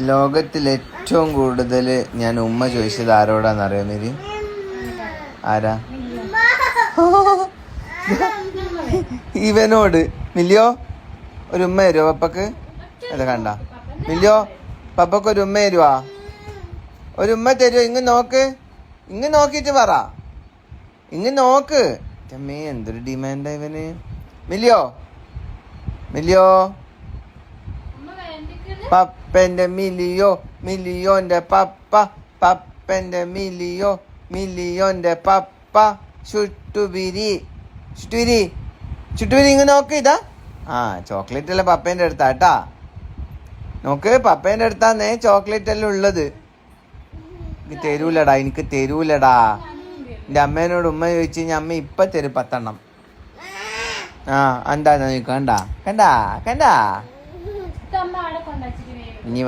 ലോകത്തിൽ ഏറ്റവും കൂടുതൽ ഞാൻ ഉമ്മ ചോദിച്ചത് ആരോടാന്ന് മേരി ആരാ? ഇവനോട്. മില്ലിയോ ഒരു ഉമ്മ തരുമോ പപ്പക്ക്? അത് കണ്ട. മില്ലിയോ പപ്പക്ക് ഒരു ഉമ്മ തരുവാ. ഒരു ഉമ്മ തരുമോ ഇങ്ങ് നോക്ക്. ഇങ്ങ് നോക്കിയിട്ട് പറ. ഇങ്ങ് നോക്ക്. അമ്മേ എന്തൊരു ഡിമാൻഡാ ഇവന്. മില്ലിയോ മില്ലിയോ പപ്പന്റെ മിലിയോ മിലിയോന്റെ പപ്പ പപ്പന്റെ മിലിയോ മിലിയോന്റെ പപ്പ ചുട്ടുപിരി ചുട്ടുപിരി ചുട്ടുപിരി ഇങ്ങ് നോക്ക് ഇതാ. ആ ചോക്ലേറ്റ് അല്ല പപ്പേന്റെ അടുത്താ കേട്ടാ. നോക്ക് പപ്പേന്റെ അടുത്താന്നേ ചോക്ലേറ്റ് അല്ല ഉള്ളത്. തരൂലടാ എനിക്ക് തരൂലടാ. എന്റെ അമ്മേനോട് ഉമ്മ ചോദിച്ചു കഴിഞ്ഞാൽ അമ്മ ഇപ്പം തരും പത്തെണ്ണം. ആ എന്താ കണ്ടാ കണ്ടാ കണ്ടാ. കൊണ്ടുവച്ചിട്ട് ഇനി